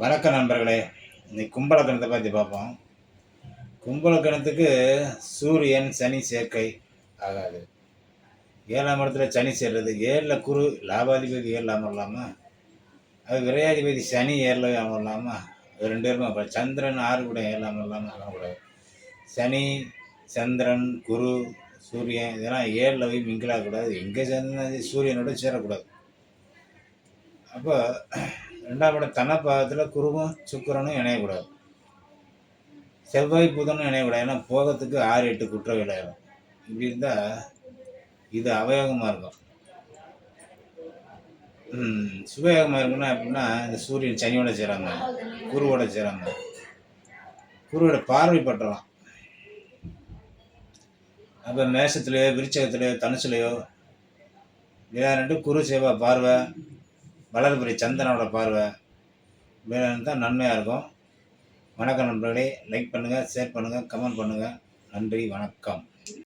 வணக்கம் நண்பர்களே இன்னைக்கு கும்பலக்கணத்தை பற்றி பார்ப்போம். கும்பலக்கணத்துக்கு சூரியன் சனி சேர்க்கை ஆகாது. ஏழாம் இடத்துல சனி சேர்றது ஏழில் குரு லாபாதிபதி ஏழில் அமரலாமா? அது விரையாதிபதி சனி ஏழில் அமரலாமா? அது ரெண்டு பேருமே அப்புறம் சந்திரன் ஆறு கூட ஏழில் அமரலாமா? அமரக்கூடாது. சனி சந்திரன் குரு சூரியன் இதெல்லாம் ஏழில் போய் மிங்கிலாகக்கூடாது எங்கே சேர்ந்து சூரியனோட சேரக்கூடாது. அப்போ ரெண்டாம் இடம் தனப்பாகத்தில் குருவும் சுக்கிரனும் இணையக்கூடாது. செவ்வாய் புதனும் இணையக்கூடாது. ஏன்னா போகத்துக்கு ஆறு எட்டு குற்ற விளையாடும் இப்படி இருந்தால் இது அவயோகமாக இருக்கும். சுபயோகமாக இருக்குன்னா எப்படின்னா இந்த சூரியன் சனியோட செய்கிறாங்க குருவோட செய்கிறாங்க குருவோட பார்வை பற்றலாம். அப்போ மேஷத்துலேயோ விருச்சகத்துலேயோ தனுசுலையோ விளையாண்டு குரு சேவா பார்வை வளர்புரி சந்திரனோட பார்வை. தான் நன்மையாக இருக்கும். வணக்கம் நண்பர்களே. லைக் பண்ணுங்கள் ஷேர் பண்ணுங்கள் கமெண்ட் பண்ணுங்கள் நன்றி வணக்கம்.